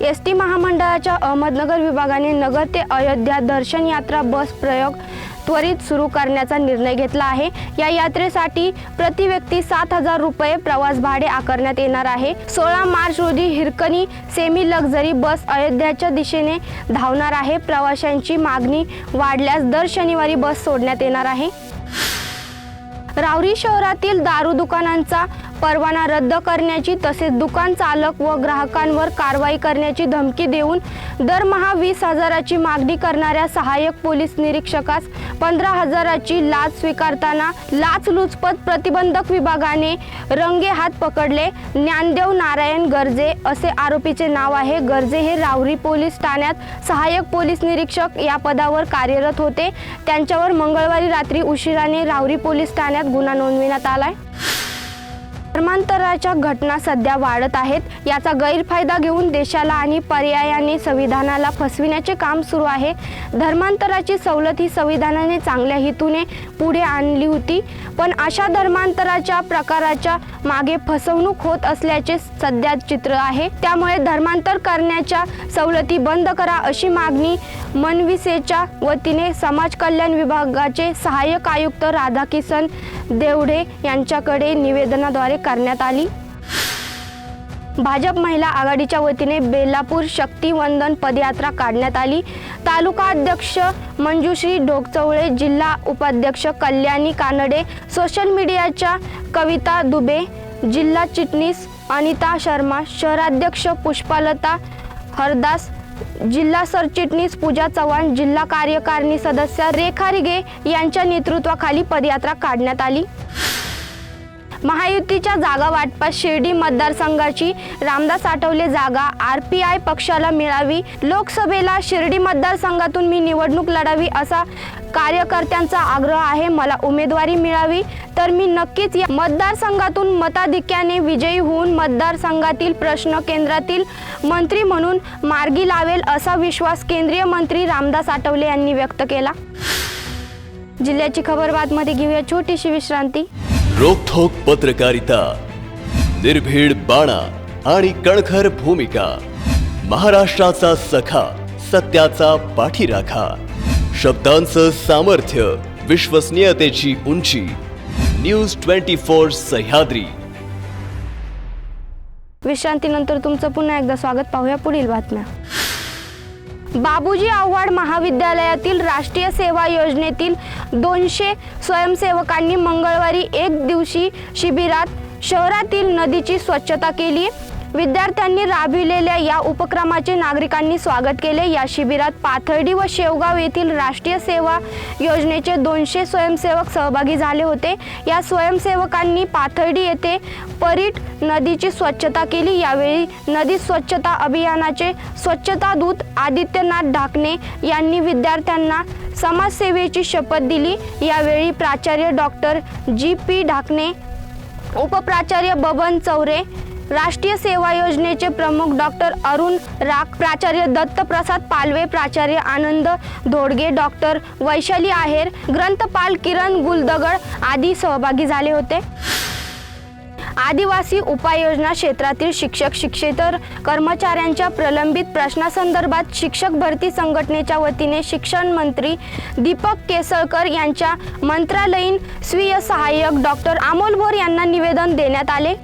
S T महामंडळाच्या अहमदनगर विभागाने नगर ते अयोध्या दर्शन यात्रा बस प्रयोग त्वरित सुरू करण्याचा निर्णय घेतला आहे. या यात्रेसाठी प्रति व्यक्ती सात हजार रुपये प्रवास भाडे आकारण्यात येणार आहे. सोळा मार्च रोजी हिरकणी सेमी लक्झरी बस अयोध्याच्या दिशेने धावणार आहे. प्रवाशांची मागणी वाढल्यास दर शनिवारी बस सोडण्यात येणार आहे. रावरी शहरातील दारू दुकानांचा परवाना रद्द करण्याची तसेच दुकान चालक व ग्राहकांवर कारवाई करण्याची धमकी देऊन दरमहा वीस हजाराची मागणी करणाऱ्या सहाय्यक पोलीस निरीक्षकास पंधरा हजाराची लाच स्वीकारताना लाचलुचपत प्रतिबंधक विभागाने रंगे हात पकडले. ज्ञानदेव नारायण गर्जे असे आरोपीचे नाव आहे. गर्जे हे रावरी पोलीस ठाण्यात सहाय्यक पोलीस निरीक्षक या पदावर कार्यरत होते. त्यांच्यावर मंगळवारी रात्री उशिराने रावरी पोलीस ठाण्यात गुन्हा नोंदविण्यात आलाय. धर्मांतराच्या घटना सध्या वाढत आहेत. याचा गैरफायदा घेऊन देशाला आणि पर्यायाने संविधानाला फसविण्याचे काम सुरू आहे. धर्मांतराची सवलत ही संविधानाने चांगल्या हेतूने पुढे आणली होती. पण अशा धर्मांतराच्या प्रकाराच्या मागे फसवणूक होत असल्याचे सध्या चित्र आहे. त्यामुळे धर्मांतर करण्याच्या सवलती बंद करा अशी मागणी मनविसेच्या वतीने समाज कल्याण विभागाचे सहाय्यक आयुक्त राधाकिसन देवढे यांच्याकडे निवेदनाद्वारे करण्यात आली. भाजप महिला आघाडीच्या वतीने बेलापूर शक्तिवंदन पदयात्रा काढण्यात आली. तालुका अध्यक्ष मंजुश्री ढोकचवळे जिल्हा उपाध्यक्ष कल्याणी कानडे सोशल मीडियाच्या कविता दुबे जिल्हा चिटणीस अनिता शर्मा शहराध्यक्ष पुष्पालता हरदास जिल्हा सरचिटणीस पूजा चव्हाण जिल्हा कार्यकारिणी सदस्य रेखा रिगे यांच्या नेतृत्वाखाली पदयात्रा काढण्यात आली. महायुतीच्या जागा वाटपात शिर्डी मतदारसंघाची रामदास आठवले जागा आर पी आय पक्षाला मिळावी लोकसभेला शिर्डी मतदारसंघातून मी निवडणूक लढावी असा कार्यकर्त्यांचा आग्रह आहे मला उमेदवारी मिळावी तर मी नक्कीच या मतदारसंघातून मताधिक्याने विजयी होऊन मतदारसंघातील प्रश्न केंद्रातील मंत्री म्हणून मार्गी लावेल असा विश्वास केंद्रीय मंत्री रामदास आठवले यांनी व्यक्त केला. जिल्ह्याची खबर बातमध्ये घेऊया छोटीशी विश्रांती. रोखोक पत्रकारिता निर्भीड बाणा आणि कणखर भूमिका महाराष्ट्राचा सखा सत्याचा पाठीराखा शब्दांचं सामर्थ्य विश्वसनीयतेची उंची न्यूज ट्वेंटी फोर सह्याद्री. विश्रांतीनंतर तुमचं पुन्हा एकदा स्वागत. पाहूया पुढील बातम्या. बाबूजी आव्हाड महाविद्यालयातील राष्ट्रीय सेवा योजनेतील दोनशे स्वयंसेवकांनी मंगळवारी एक दिवशी शिबिरात शहरातील नदीची स्वच्छता केली. विद्यार्थ्यांनी राबविलेल्या या उपक्रमाचे नागरिकांनी स्वागत केले. या शिबिरात पाथर्डी व शेवगाव येथील राष्ट्रीय सेवा योजनेचे दोनशे स्वयंसेवक सहभागी झाले होते. या स्वयंसेवकांनी पाथर्डी येथे परीट नदीची स्वच्छता केली. यावेळी नदी स्वच्छता अभियानाचे स्वच्छता दूत आदित्यनाथ ढाकणे यांनी विद्यार्थ्यांना समाजसेवेची शपथ दिली. यावेळी प्राचार्य डॉक्टर जी पी ढाकणे उपप्राचार्य बबन चौरे राष्ट्रीय सेवा योजनेचे प्रमुख डॉक्टर अरुण राख प्राचार्य दत्तप्रसाद पालवे प्राचार्य आनंद धोडगे डॉक्टर वैशाली आहेर ग्रंथपाल किरण गुलदगड आदी सहभागी झाले होते. आदिवासी उपाययोजना क्षेत्रातील शिक्षक शिक्षेतर कर्मचाऱ्यांच्या प्रलंबित प्रश्नासंदर्भात शिक्षक भरती संघटनेच्या वतीने शिक्षण मंत्री दीपक केसळकर यांच्या मंत्रालयीन स्वीय सहाय्यक डॉक्टर अमोल भोर यांना निवेदन देण्यात आले.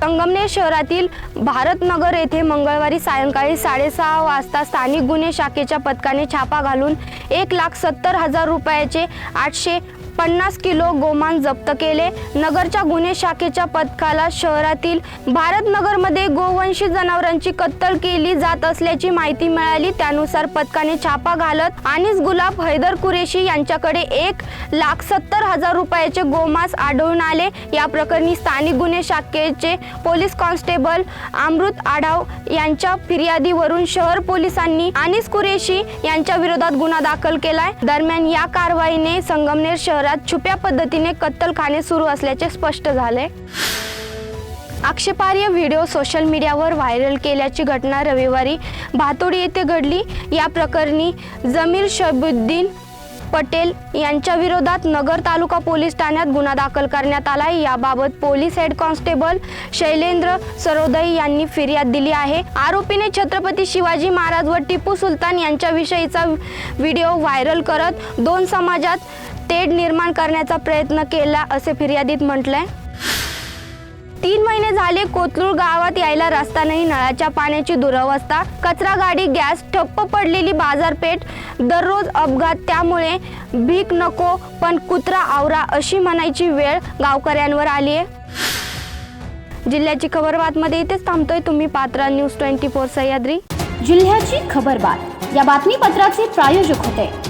संगमनेर शहरातील भारतनगर येथे मंगळवारी सायंकाळी साडेसहा वाजता स्थानिक गुन्हे शाखेच्या पथकाने छापा घालून एक लाख सत्तर हजार रुपयाचे आठशे पन्नास किलो गोमांस जप्त केले. नगरच्या गुन्हे शाखेच्या पथकाला शहरातील भारतनगरमध्ये गोवंशी जनावरांची कत्तल केली जात असल्याची माहिती मिळाली. त्यानुसार पथकाने छापा घालत अनिस गुलाब हैदर कुरेशी यांच्याकडे एक लाख सत्तर हजार रुपयाचे गोमांस आढळून आले. या प्रकरणी स्थानिक गुन्हे शाखेचे पोलीस कॉन्स्टेबल अमृत आढाव यांच्या फिर्यादीवरून शहर पोलिसांनी अनिस कुरेशी यांच्या विरोधात गुन्हा दाखल केलाय. दरम्यान या कारवाईने संगमनेर शहरात छुप्या पद्धतीने कत्तलखाने सुरू असल्याचे स्पष्ट झाले. आक्षेपार्ह व्हिडिओ सोशल मीडियावर व्हायरल केल्याची घटना रविवारी भातोडी येथे घडली. या प्रकरणी जमीर शबुद्दीन पटेल यांच्या विरोधात नगर तालुका पोलीस ठाण्यात गुन्हा दाखल करण्यात आला याबाबत पोलीस हेड कॉन्स्टेबल शैलेंद्र सरोदई यांनी फिर्याद दिली आहे. आरोपीने छत्रपती शिवाजी महाराज व टिपू सुलतान यांच्याविषयीचा व्हिडिओ व्हायरल करत दोन समाजात तेढ निर्माण करण्याचा प्रयत्न केला असे फिर्यादीत म्हटलंय. तीन महिने झाले कोथरूळ गावात यायला रस्ता नाही नळाच्या पाण्याची दुरवस्था कचरा गाडी गॅस ठप्प पडलेली बाजारपेठ दररोज अपघात त्यामुळे भीक नको पण कुत्रा आवरा अशी म्हणायची वेळ गावकऱ्यांवर आली आहे जिल्ह्याची खबरबातमध्ये इथेच थांबतोय तुम्ही Patra news twenty four Sahyadri. जिल्ह्याची खबरबात या बातमीपत्राचे प्रायोजक होते.